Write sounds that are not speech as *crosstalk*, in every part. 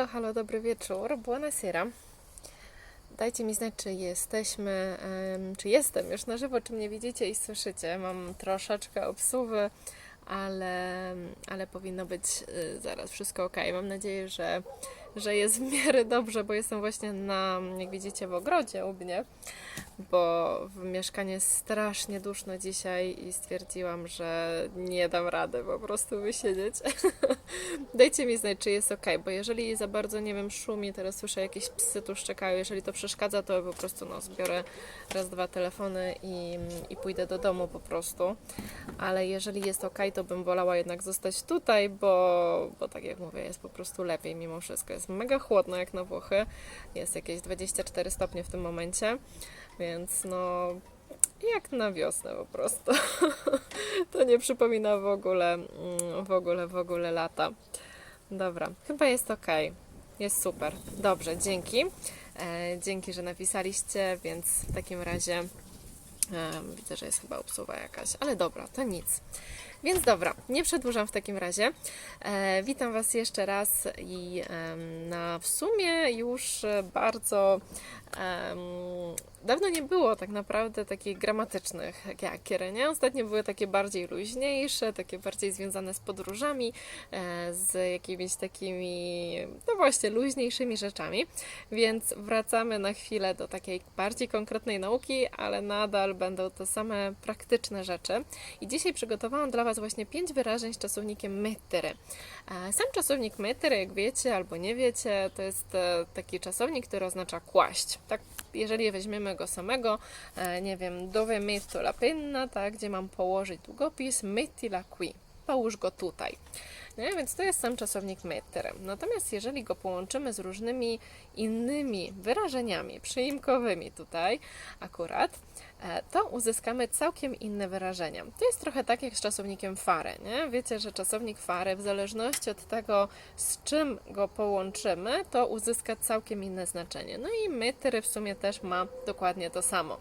Halo, halo, dobry wieczór. Buonasera. Dajcie mi znać, czy jesteśmy, czy jestem już na żywo, czy mnie widzicie i słyszycie. Mam troszeczkę obsuwy, ale, ale powinno być y, zaraz wszystko ok. Mam nadzieję, że, że jest w miarę dobrze, bo jestem właśnie na, jak widzicie, w ogrodzie u mnie, bo w jest strasznie duszno dzisiaj i stwierdziłam, że nie dam rady po prostu wysiedzieć. *laughs* Dajcie mi znać, czy jest ok, bo jeżeli za bardzo, nie wiem, szumi, teraz słyszę jakieś psy tu szczekają, jeżeli to przeszkadza, to po prostu no, zbiorę raz, dwa telefony i, i pójdę do domu po prostu. Ale jeżeli jest ok, to bym wolała jednak zostać tutaj, bo, bo tak jak mówię, jest po prostu lepiej mimo wszystko. Jest mega chłodno jak na Włochy, jest jakieś 24 stopnie w tym momencie, więc no jak na wiosnę po prostu. *laughs* to nie przypomina w ogóle, mm, w ogóle, w ogóle lata. Dobra, chyba jest ok. Jest super. Dobrze, dzięki. E, dzięki, że napisaliście, więc w takim razie e, widzę, że jest chyba obsuwa jakaś, ale dobra, to nic. Więc dobra, nie przedłużam w takim razie. E, witam Was jeszcze raz i em, na w sumie już bardzo em, dawno nie było tak naprawdę takich gramatycznych jakier, nie? Ostatnio były takie bardziej luźniejsze, takie bardziej związane z podróżami, e, z jakimiś takimi, no właśnie, luźniejszymi rzeczami. Więc wracamy na chwilę do takiej bardziej konkretnej nauki, ale nadal będą to same praktyczne rzeczy. I dzisiaj przygotowałam dla Was właśnie pięć wyrażeń z czasownikiem mettere. Sam czasownik mettere, jak wiecie albo nie wiecie, to jest e, taki czasownik, który oznacza kłaść. Tak, jeżeli weźmiemy go samego, e, nie wiem, dove metto la penna, tak, gdzie mam położyć długopis, mettila qui, połóż go tutaj. Nie? Więc to jest sam czasownik mettere. Natomiast jeżeli go połączymy z różnymi innymi wyrażeniami przyimkowymi tutaj akurat, e, to uzyskamy całkiem inne wyrażenia. To jest trochę tak jak z czasownikiem fare. Nie? Wiecie, że czasownik fare, w zależności od tego, z czym go połączymy, to uzyska całkiem inne znaczenie. No i mettere w sumie też ma dokładnie to samo.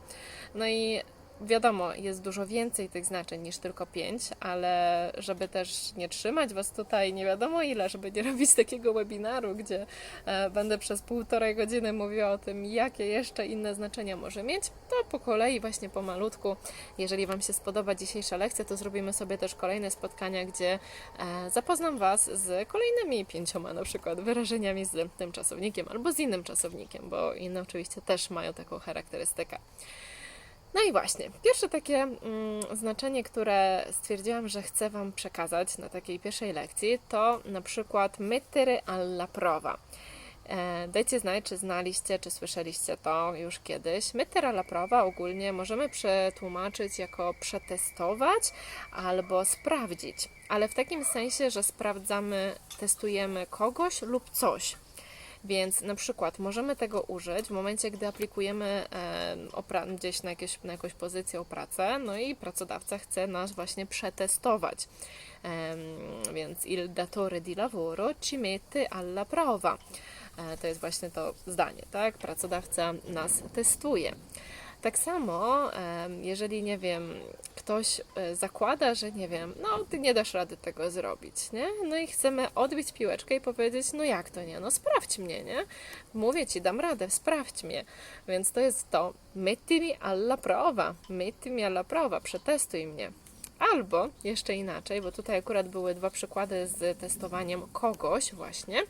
No i Wiadomo, jest dużo więcej tych znaczeń niż tylko pięć, ale żeby też nie trzymać Was tutaj nie wiadomo ile, żeby nie *laughs* robić takiego webinaru, gdzie e, będę przez półtorej godziny mówiła o tym, jakie jeszcze inne znaczenia może mieć, to po kolei, właśnie po malutku, jeżeli Wam się spodoba dzisiejsza lekcja, to zrobimy sobie też kolejne spotkania, gdzie e, zapoznam Was z kolejnymi pięcioma na przykład wyrażeniami z tym czasownikiem albo z innym czasownikiem, bo inne oczywiście też mają taką charakterystykę. No i właśnie, pierwsze takie mm, znaczenie, które stwierdziłam, że chcę Wam przekazać na takiej pierwszej lekcji, to na przykład mettere alla prova. E, Dajcie znać, czy znaliście, czy słyszeliście to już kiedyś. Mettere alla prova ogólnie możemy przetłumaczyć jako przetestować albo sprawdzić, ale w takim sensie, że sprawdzamy, testujemy kogoś lub coś. Więc na przykład możemy tego użyć w momencie, gdy aplikujemy gdzieś na, jakieś, na jakąś pozycję o pracę, no i pracodawca chce nas właśnie przetestować. Więc il datore di lavoro ci mette alla prova. E, to jest właśnie to zdanie, tak? Pracodawca nas testuje. Tak samo, jeżeli nie wiem, ktoś e, zakłada, że nie wiem, no ty nie dasz rady tego zrobić, nie? No i chcemy odbić piłeczkę i powiedzieć, no jak to nie? No sprawdź mnie, nie? Mówię ci, dam radę, sprawdź mnie. Więc to jest to, mettimi alla prova, mettimi alla prova, przetestuj mnie. Albo jeszcze inaczej, bo tutaj akurat były dwa przykłady z testowaniem kogoś właśnie.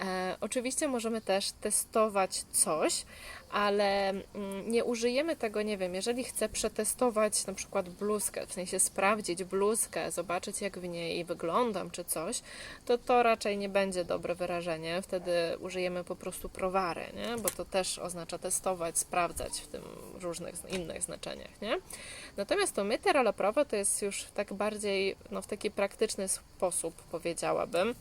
E, oczywiście możemy też testować coś, ale mm, nie użyjemy tego, nie wiem, jeżeli chcę przetestować na przykład bluzkę, w sensie sprawdzić bluzkę, zobaczyć jak w niej wyglądam czy coś, to to raczej nie będzie dobre wyrażenie. Wtedy użyjemy po prostu prowary, nie? bo to też oznacza testować, sprawdzać w tym różnych innych znaczeniach. Nie? Natomiast to myter ale prawo to jest już tak bardziej no, w taki praktyczny sposób, powiedziałabym.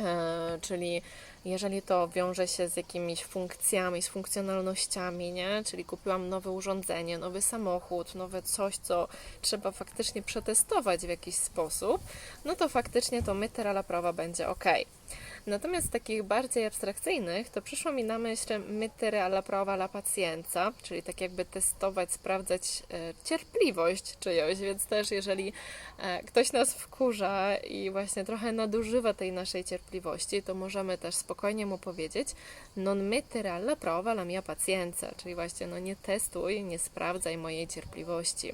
E, czyli jeżeli to wiąże się z jakimiś funkcjami, z funkcjonalnościami, nie? Czyli kupiłam nowe urządzenie, nowy samochód, nowe coś, co trzeba faktycznie przetestować w jakiś sposób, no to faktycznie to myter ala prawa będzie ok. Natomiast z takich bardziej abstrakcyjnych, to przyszło mi na myśl mettere alla prova alla pazienza, czyli tak jakby testować, sprawdzać e, cierpliwość czyjąś, więc też jeżeli e, ktoś nas wkurza i właśnie trochę nadużywa tej naszej cierpliwości, to możemy też spokojnie mu powiedzieć non mettere alla prova la mia pazienza, czyli właśnie no nie testuj, nie sprawdzaj mojej cierpliwości.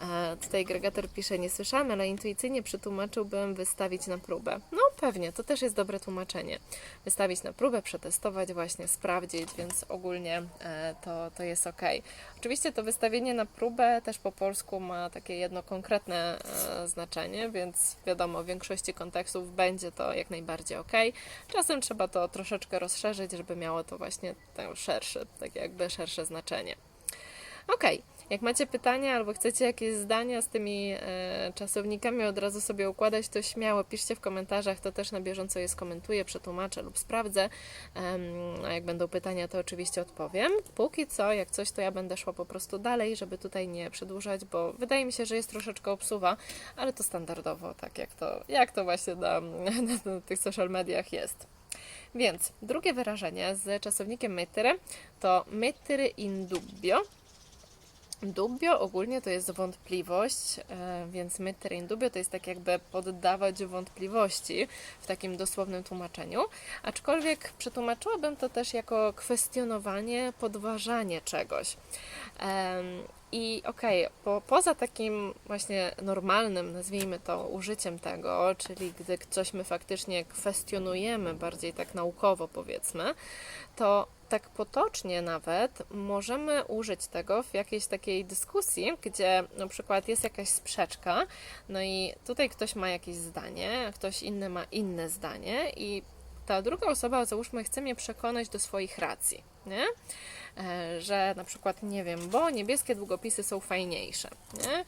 E, Tutaj Gregator pisze, nie słyszałem, ale intuicyjnie przetłumaczyłbym wystawić na próbę. No pewnie, to też jest dobre tłumaczenie. Wystawić na próbę, przetestować, właśnie sprawdzić, więc ogólnie e, to, to jest ok. Oczywiście to wystawienie na próbę też po polsku ma takie jedno konkretne e, znaczenie, więc wiadomo, w większości kontekstów będzie to jak najbardziej ok. Czasem trzeba to troszeczkę rozszerzyć, żeby miało to właśnie to szersze, tak jakby szersze znaczenie. Okej, jak macie pytania albo chcecie jakieś zdania z tymi e, czasownikami od razu sobie układać, to śmiało piszcie w komentarzach, to też na bieżąco je skomentuję, przetłumaczę lub sprawdzę. Em, a jak będą pytania, to oczywiście odpowiem. Póki co, jak coś, to ja będę szła po prostu dalej, żeby tutaj nie przedłużać, bo wydaje mi się, że jest troszeczkę obsuwa, ale to standardowo, tak jak to, jak to właśnie na, na tych social mediach jest. Więc drugie wyrażenie z czasownikiem mettere to mettere in dubbio, Dubbio ogólnie to jest wątpliwość, e, więc mettere in dubbio to jest tak jakby poddawać wątpliwości w takim dosłownym tłumaczeniu, aczkolwiek przetłumaczyłabym to też jako kwestionowanie, podważanie czegoś. I okej, po, poza takim właśnie normalnym, nazwijmy to, użyciem tego, czyli gdy coś my faktycznie kwestionujemy, bardziej tak naukowo powiedzmy, to tak potocznie nawet możemy użyć tego w jakiejś takiej dyskusji, gdzie na przykład jest jakaś sprzeczka, no i tutaj ktoś ma jakieś zdanie, ktoś inny ma inne zdanie i ta druga osoba, załóżmy, chce mnie przekonać do swoich racji, nie? E, Że na przykład, nie wiem, bo niebieskie długopisy są fajniejsze, nie?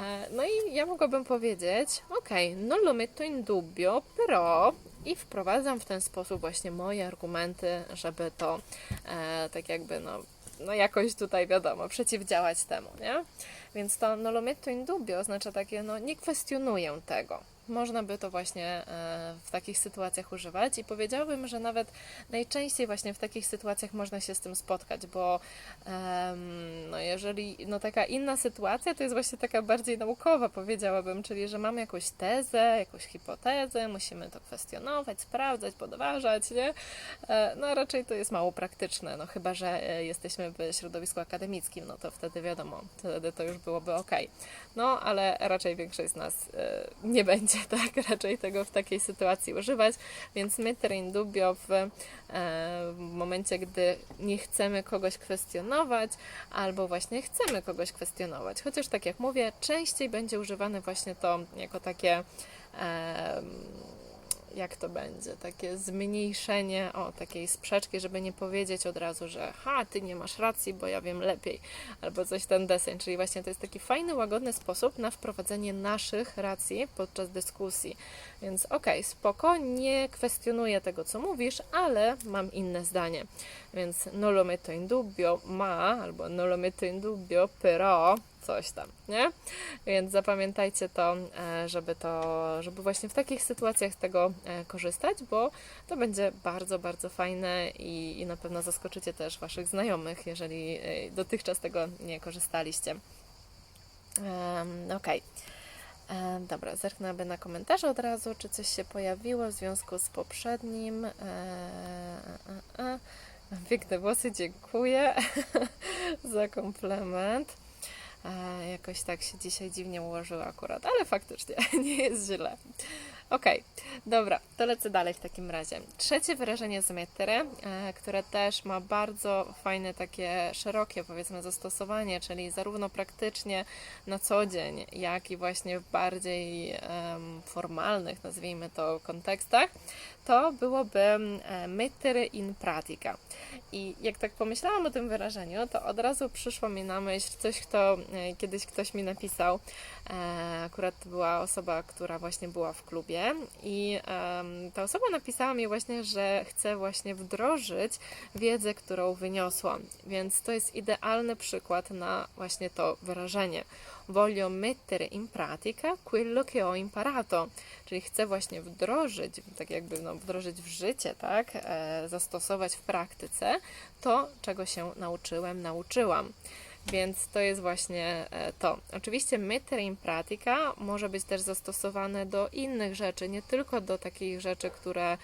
E, No i ja mogłabym powiedzieć, ok, non lo metto in dubbio, però i wprowadzam w ten sposób właśnie moje argumenty, żeby to e, tak jakby no, no jakoś tutaj wiadomo, przeciwdziałać temu, nie? Więc to non lo metto in dubbio oznacza takie, no nie kwestionuję tego. Można by to właśnie e, w takich sytuacjach używać i powiedziałbym, że nawet najczęściej właśnie w takich sytuacjach można się z tym spotkać, bo no jeżeli no taka inna sytuacja to jest właśnie taka bardziej naukowa powiedziałabym, czyli że mamy jakąś tezę, jakąś hipotezę, musimy to kwestionować, sprawdzać, podważać, nie? E, No raczej to jest mało praktyczne, no chyba, że e, jesteśmy w środowisku akademickim, no to wtedy wiadomo, wtedy to już byłoby ok. No, ale raczej większość z nas nie będzie *laughs* tak raczej tego w takiej sytuacji używać, więc mettere in dubbio w, e, w momencie, gdy nie chcemy kogoś kwestionować, albo właśnie chcemy kogoś kwestionować. Chociaż tak jak mówię, częściej będzie używane właśnie to jako takie em, jak to będzie, takie zmniejszenie o takiej sprzeczki, żeby nie powiedzieć od razu, że ha, ty nie masz racji, bo ja wiem lepiej, albo coś ten deseń, czyli właśnie to jest taki fajny, łagodny sposób na wprowadzenie naszych racji podczas dyskusji. Więc okej, okay, spoko, nie kwestionuję tego, co mówisz, ale mam inne zdanie. Więc non lo metto in ma, albo non lo metto in coś tam, nie? Więc zapamiętajcie to, e, żeby to, żeby właśnie w takich sytuacjach z tego e, korzystać, bo to będzie bardzo, bardzo fajne i, i na pewno zaskoczycie też Waszych znajomych, jeżeli e, dotychczas tego nie korzystaliście. E, Dobra, zerknę aby na komentarze od razu, czy coś się pojawiło w związku z poprzednim. E, Piękne włosy, dziękuję *laughs* za komplement. E, jakoś tak się dzisiaj dziwnie ułożyło akurat, ale faktycznie *laughs* nie jest źle. Okej, dobra, to lecę dalej w takim razie. Trzecie wyrażenie z metry, e, które też ma bardzo fajne, takie szerokie, powiedzmy, zastosowanie, czyli zarówno praktycznie na co dzień, jak i właśnie w bardziej formalnych, nazwijmy to, kontekstach, to byłoby mettere in pratica. I jak tak pomyślałam o tym wyrażeniu, to od razu przyszło mi na myśl coś, kto e, kiedyś ktoś mi napisał. E, Akurat była osoba, która właśnie była w klubie i ta osoba napisała mi właśnie, że chce właśnie wdrożyć wiedzę, którą wyniosłam, więc to jest idealny przykład na właśnie to wyrażenie. Voglio mettere in pratica quello che ho imparato, czyli chcę właśnie wdrożyć, tak jakby no, wdrożyć w życie, tak, e, zastosować w praktyce to, czego się nauczyłem, nauczyłam. Więc to jest właśnie e, to. Oczywiście mettere in pratica może być też zastosowane do innych rzeczy, nie tylko do takich rzeczy, które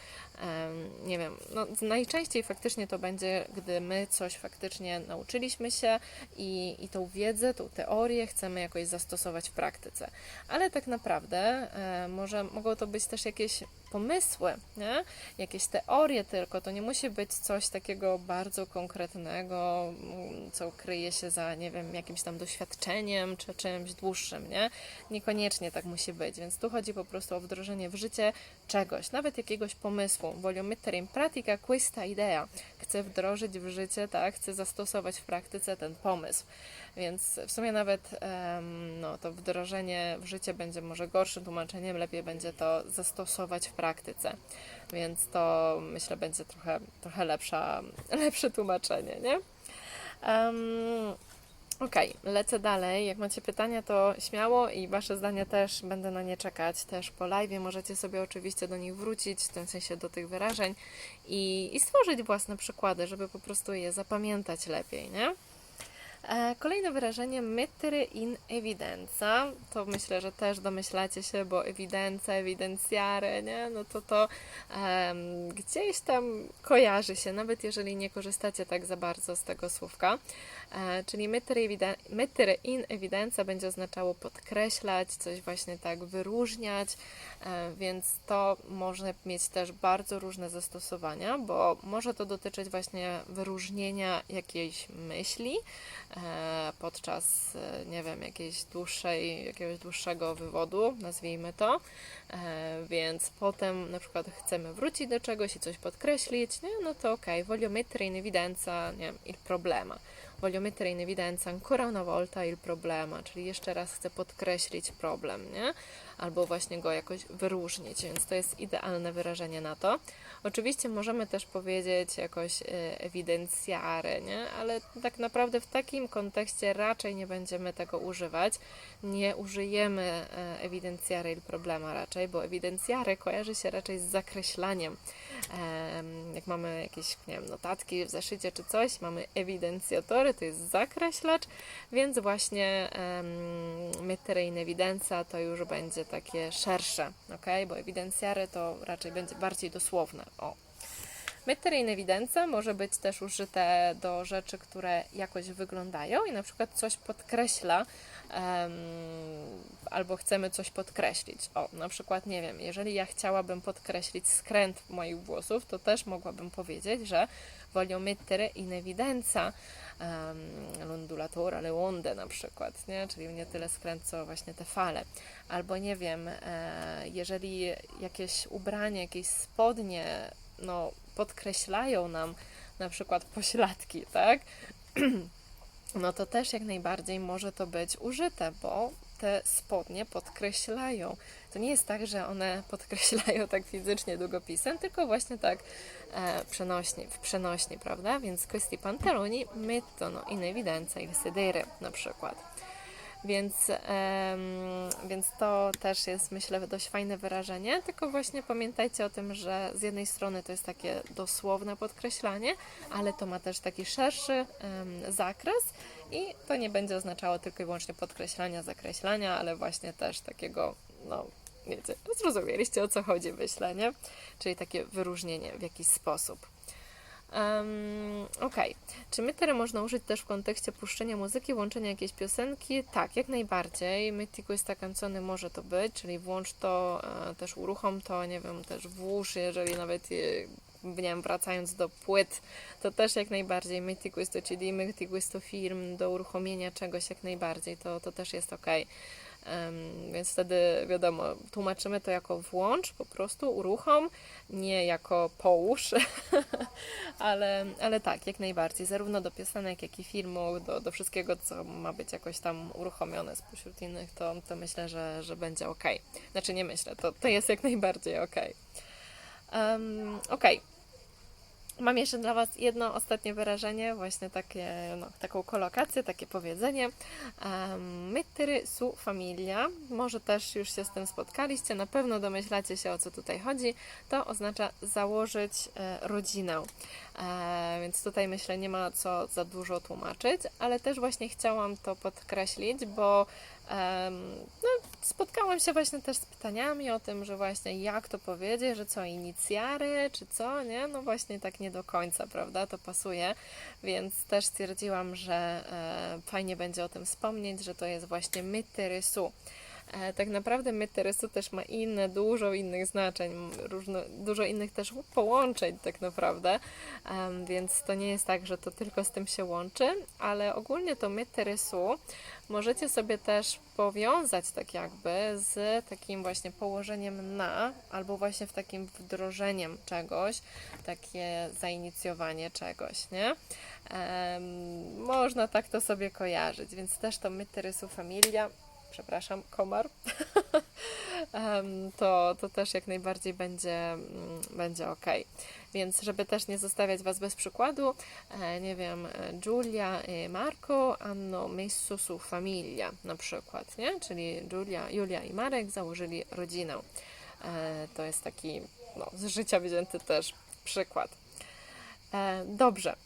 nie wiem, no, najczęściej faktycznie to będzie, gdy my coś faktycznie nauczyliśmy się i, i tą wiedzę, tą teorię chcemy jakoś zastosować w praktyce. Ale tak naprawdę e, może mogą to być też jakieś pomysły, nie? jakieś teorie tylko. To nie musi być coś takiego bardzo konkretnego, co kryje się za, nie wiem, jakimś tam doświadczeniem czy czymś dłuższym, nie? Niekoniecznie tak musi być, więc tu chodzi po prostu o wdrożenie w życie czegoś, nawet jakiegoś pomysłu. Voglio mettere in pratica questa idea. Chcę wdrożyć w życie, tak? Chcę zastosować w praktyce ten pomysł. Więc w sumie nawet em, no, to wdrożenie w życie będzie może gorszym tłumaczeniem, lepiej będzie to zastosować w praktyce. Więc to myślę będzie trochę, trochę lepsza, *laughs* lepsze tłumaczenie, nie? Em, Okej, lecę dalej. Jak macie pytania, to śmiało i Wasze zdania też będę na nie czekać. Też po live możecie sobie oczywiście do nich wrócić, w tym sensie do tych wyrażeń i, i stworzyć własne przykłady, żeby po prostu je zapamiętać lepiej, nie? E, Kolejne wyrażenie mettere in evidenza, to myślę, że też domyślacie się, bo evidenza, evidencjare, nie? No to to em, gdzieś tam kojarzy się, nawet jeżeli nie korzystacie tak za bardzo z tego słówka. E, czyli mettere in evidenza będzie oznaczało podkreślać, coś właśnie tak wyróżniać, e, więc to może mieć też bardzo różne zastosowania, bo może to dotyczyć właśnie wyróżnienia jakiejś myśli, podczas, e, nie wiem, jakiejś dłuższej, jakiegoś dłuższego wywodu, nazwijmy to. E, Więc potem na przykład chcemy wrócić do czegoś i coś podkreślić, nie? no to ok, voglio mettere in evidenza nie wiem, il problema. Voglio mettere in evidenza ancora una volta il problema, czyli jeszcze raz chcę podkreślić problem, nie? Albo właśnie go jakoś wyróżnić, więc to jest idealne wyrażenie na to. Oczywiście możemy też powiedzieć jakoś e, evidencjare, nie? Ale tak naprawdę w takim kontekście raczej nie będziemy tego używać. Nie użyjemy e, evidencjare il problema raczej, bo evidencjare kojarzy się raczej z zakreślaniem. Em, Jak mamy jakieś, nie wiem, notatki w zeszycie czy coś, mamy evidencjatory, to jest zakreślacz, więc właśnie mettere in evidenza to już będzie takie szersze, ok? Bo evidencjare to raczej będzie bardziej dosłowne. O. Mettere in evidenza może być też użyte do rzeczy, które jakoś wyglądają i na przykład coś podkreśla albo chcemy coś podkreślić. O, na przykład, nie wiem, jeżeli ja chciałabym podkreślić skręt moich włosów, to też mogłabym powiedzieć, że voglio mettere in evidenza um, l'ondulatura, le onde na przykład, nie? czyli nie tyle skręt, co właśnie te fale. Albo nie wiem, e, jeżeli jakieś ubranie, jakieś spodnie, no, podkreślają nam na przykład pośladki, tak? *clears throat* no to też jak najbardziej może to być użyte, bo te spodnie podkreślają. To nie jest tak, że one *laughs* podkreślają tak fizycznie długopisem, tylko właśnie tak e, przenośnie, w przenośni, prawda? Więc questi pantaloni mettono in evidenza il sedere na przykład. Więc, em, więc to też jest, myślę, dość fajne wyrażenie, tylko właśnie pamiętajcie o tym, że z jednej strony to jest takie dosłowne podkreślanie, ale to ma też taki szerszy em, zakres i to nie będzie oznaczało tylko i wyłącznie podkreślania, zakreślania, ale właśnie też takiego, no wiecie, zrozumieliście o co chodzi, myślę, nie? Czyli takie wyróżnienie w jakiś sposób. Um, Okej. Czy mytere można użyć też w kontekście puszczenia muzyki, włączenia jakiejś piosenki? Tak, jak najbardziej. Metti questa canzone może to być, czyli włącz to, e, też uruchom to, nie wiem, też włóż, jeżeli nawet, e, nie wiem, wracając do płyt, to też jak najbardziej. Metti questo CD, metti questo film, do uruchomienia czegoś jak najbardziej, to, to też jest ok. Więc wtedy wiadomo, tłumaczymy to jako włącz, po prostu uruchom, nie jako połóż, *laughs* ale, ale tak, jak najbardziej, zarówno do piosenek, jak i filmu, do, do wszystkiego, co ma być jakoś tam uruchomione spośród innych, to, to myślę, że, że będzie ok. Znaczy nie myślę, to, to jest jak najbardziej ok. Um, ok. Mam jeszcze dla Was jedno ostatnie wyrażenie, właśnie takie, no, taką kolokację, takie powiedzenie. Mettere su familia. Może też już się z tym spotkaliście, na pewno domyślacie się o co tutaj chodzi. To oznacza założyć e, rodzinę. E, więc tutaj myślę, nie ma co za dużo tłumaczyć, ale też właśnie chciałam to podkreślić, bo no, spotkałam się właśnie też z pytaniami o tym, że właśnie jak to powiedzieć, że co, inicjary, czy co, nie? No właśnie tak nie do końca, prawda, to pasuje, więc też stwierdziłam, że e, fajnie będzie o tym wspomnieć, że to jest właśnie myterysu. E, Tak naprawdę myterysu też ma inne, dużo innych znaczeń, różno, dużo innych też połączeń tak naprawdę, więc to nie jest tak, że to tylko z tym się łączy, ale ogólnie to myterysu możecie sobie też powiązać tak jakby z takim właśnie położeniem na, albo właśnie w takim wdrożeniem czegoś, takie zainicjowanie czegoś, nie? Można tak to sobie kojarzyć, więc też to myterysu familia, przepraszam, komar, *laughs* to, to też jak najbardziej będzie, mm, będzie ok. Więc żeby też nie zostawiać Was bez przykładu, e, nie wiem, e, Giulia i Marco hanno messo su famiglia na przykład, nie? Czyli Giulia, Julia i Marek założyli rodzinę. E, To jest taki no, z życia wzięty też przykład. E, Dobrze.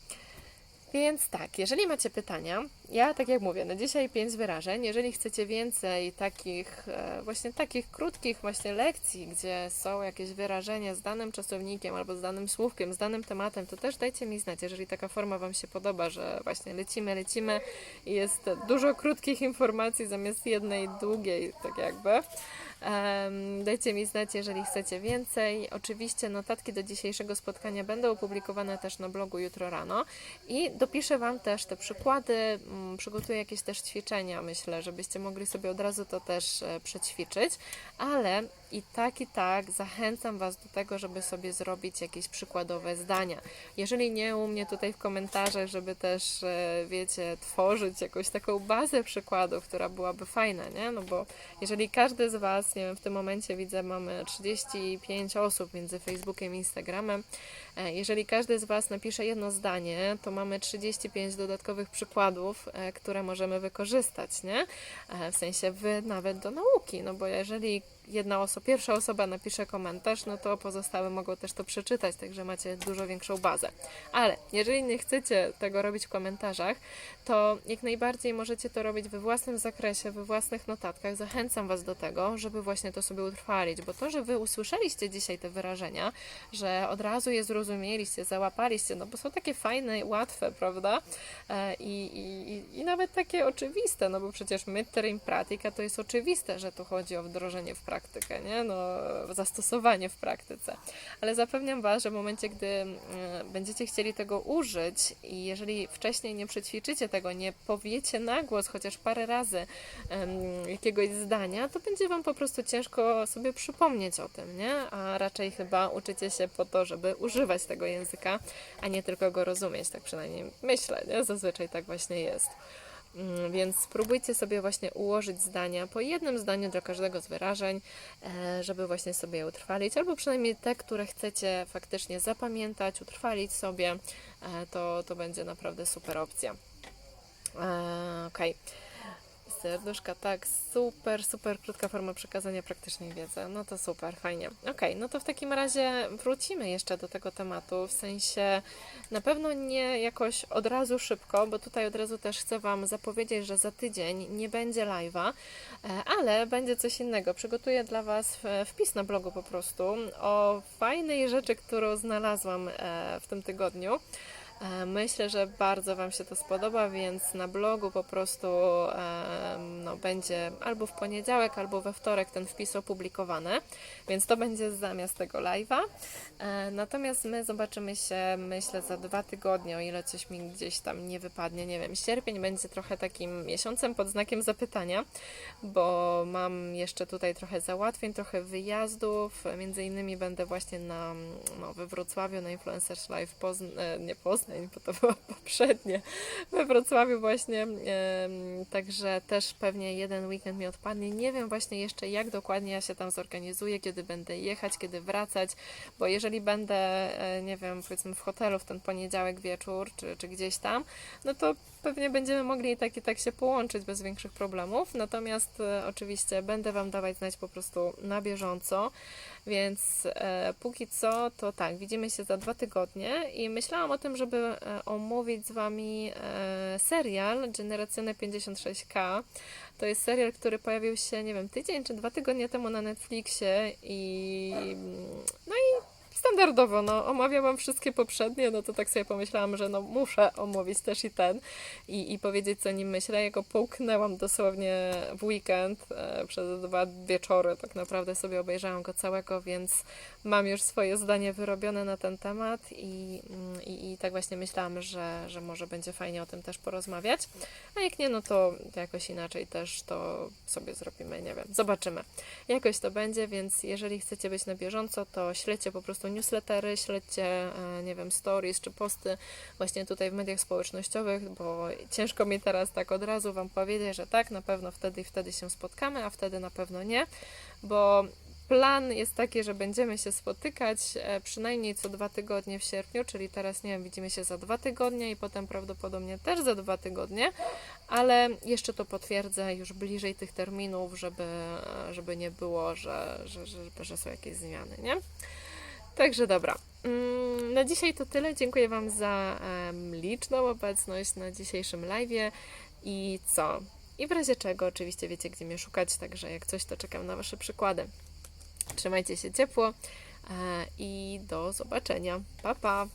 Więc tak, jeżeli macie pytania, ja tak jak mówię, na dzisiaj pięć wyrażeń. Jeżeli chcecie więcej takich, e, właśnie takich krótkich właśnie lekcji, gdzie są jakieś wyrażenia z danym czasownikiem albo z danym słówkiem, z danym tematem, to też dajcie mi znać, jeżeli taka forma Wam się podoba, że właśnie lecimy, lecimy i jest dużo krótkich informacji zamiast jednej długiej, tak jakby. Dajcie mi znać, jeżeli chcecie więcej. Oczywiście notatki do dzisiejszego spotkania będą opublikowane też na blogu jutro rano i dopiszę Wam też te przykłady, mm, przygotuję jakieś też ćwiczenia, myślę, żebyście mogli sobie od razu to też e, przećwiczyć, ale i tak, i tak zachęcam Was do tego, żeby sobie zrobić jakieś przykładowe zdania. Jeżeli nie u mnie tutaj w komentarzach, żeby też, e, wiecie, tworzyć jakąś taką bazę przykładów, która byłaby fajna, nie? No bo jeżeli każdy z Was, nie wiem, w tym momencie widzę, mamy 35 osób między Facebookiem i Instagramem, e, jeżeli każdy z Was napisze jedno zdanie, to mamy 35 dodatkowych przykładów, e, które możemy wykorzystać, nie? W sensie Wy nawet do nauki, no bo jeżeli jedna osoba, pierwsza osoba napisze komentarz, no to pozostałe mogą też to przeczytać, także macie dużo większą bazę. Ale jeżeli nie chcecie tego robić w komentarzach, to jak najbardziej możecie to robić we własnym zakresie, we własnych notatkach. Zachęcam Was do tego, żeby właśnie to sobie utrwalić, bo to, że Wy usłyszeliście dzisiaj te wyrażenia, że od razu je zrozumieliście, załapaliście, no bo są takie fajne, łatwe, prawda? E, I, i, i- nawet takie oczywiste, no bo przecież mytter in pratica to jest oczywiste, że tu chodzi o wdrożenie w praktykę, nie? No, zastosowanie w praktyce. Ale zapewniam Was, że w momencie, gdy mm, będziecie chcieli tego użyć i jeżeli wcześniej nie przećwiczycie tego, nie powiecie na głos chociaż parę razy em, jakiegoś zdania, to będzie Wam po prostu ciężko sobie przypomnieć o tym, nie? A raczej chyba uczycie się po to, żeby używać tego języka, a nie tylko go rozumieć, tak przynajmniej myślę, nie? Zazwyczaj tak właśnie jest. Mm, Więc spróbujcie sobie właśnie ułożyć zdania po jednym zdaniu dla każdego z wyrażeń, e, żeby właśnie sobie je utrwalić, albo przynajmniej te, które chcecie faktycznie zapamiętać, utrwalić sobie, e, to, to będzie naprawdę super opcja. E, Okej. Serduszka, tak, super, super krótka forma przekazania praktycznej wiedzy. No to super, fajnie. Okej, no to w takim razie wrócimy jeszcze do tego tematu, w sensie na pewno nie jakoś od razu szybko, bo tutaj od razu też chcę Wam zapowiedzieć, że za tydzień nie będzie live'a, e, ale będzie coś innego. Przygotuję dla Was e, wpis na blogu po prostu o fajnej rzeczy, którą znalazłam e, w tym tygodniu. E, Myślę, że bardzo Wam się to spodoba, więc na blogu po prostu e, no, będzie albo w poniedziałek, albo we wtorek ten wpis opublikowany, więc to będzie zamiast tego live'a. E, Natomiast my zobaczymy się, myślę, za dwa tygodnie, o ile coś mi gdzieś tam nie wypadnie. Nie wiem, sierpień będzie trochę takim miesiącem pod znakiem zapytania, bo mam jeszcze tutaj trochę załatwień, trochę wyjazdów. Między innymi będę właśnie na, no, we Wrocławiu na Influencers Live Pozn- nie Poznań, bo to było *laughs* poprzednie, we Wrocławiu właśnie. Także też pewnie jeden weekend mi odpadnie. Nie wiem właśnie jeszcze jak dokładnie ja się tam zorganizuję, kiedy będę jechać, kiedy wracać, bo jeżeli będę, e, nie wiem, powiedzmy w hotelu w ten poniedziałek wieczór, czy, czy gdzieś tam, no to pewnie będziemy mogli tak i tak się połączyć bez większych problemów. Natomiast e, oczywiście będę Wam dawać znać po prostu na bieżąco. Więc e, póki co, to tak, widzimy się za dwa tygodnie i myślałam o tym, żeby e, omówić z Wami e, serial Generacyjne 56K. To jest serial, który pojawił się, nie wiem, tydzień czy dwa tygodnie temu na Netflixie i no i standardowo, no, omawiałam wszystkie poprzednie, no to tak sobie pomyślałam, że no muszę omówić też i ten i, i powiedzieć, co nim myślę. Ja go połknęłam dosłownie w weekend, e, przez dwa wieczory tak naprawdę sobie obejrzałam go całego, więc mam już swoje zdanie wyrobione na ten temat i, mm, i, i tak właśnie myślałam, że, że może będzie fajnie o tym też porozmawiać. A jak nie, no to jakoś inaczej też to sobie zrobimy, nie wiem, zobaczymy. Jakoś to będzie, więc jeżeli chcecie być na bieżąco, to śledźcie po prostu newslettery, śledźcie, e, nie wiem, stories czy posty właśnie tutaj w mediach społecznościowych, bo ciężko mi teraz tak od razu Wam powiedzieć, że tak, na pewno wtedy i wtedy się spotkamy, a wtedy na pewno nie, bo plan jest taki, że będziemy się spotykać e, przynajmniej co dwa tygodnie w sierpniu, czyli teraz, nie wiem, widzimy się za dwa tygodnie i potem prawdopodobnie też za dwa tygodnie, ale jeszcze to potwierdzę już bliżej tych terminów, żeby, żeby nie było, że, że, że, że są jakieś zmiany, nie? Także dobra. Mm, Na dzisiaj to tyle. Dziękuję Wam za liczną obecność na dzisiejszym live'ie. I co? I w razie czego oczywiście wiecie, gdzie mnie szukać, także jak coś, to czekam na Wasze przykłady. Trzymajcie się ciepło e, i do zobaczenia. Pa, pa!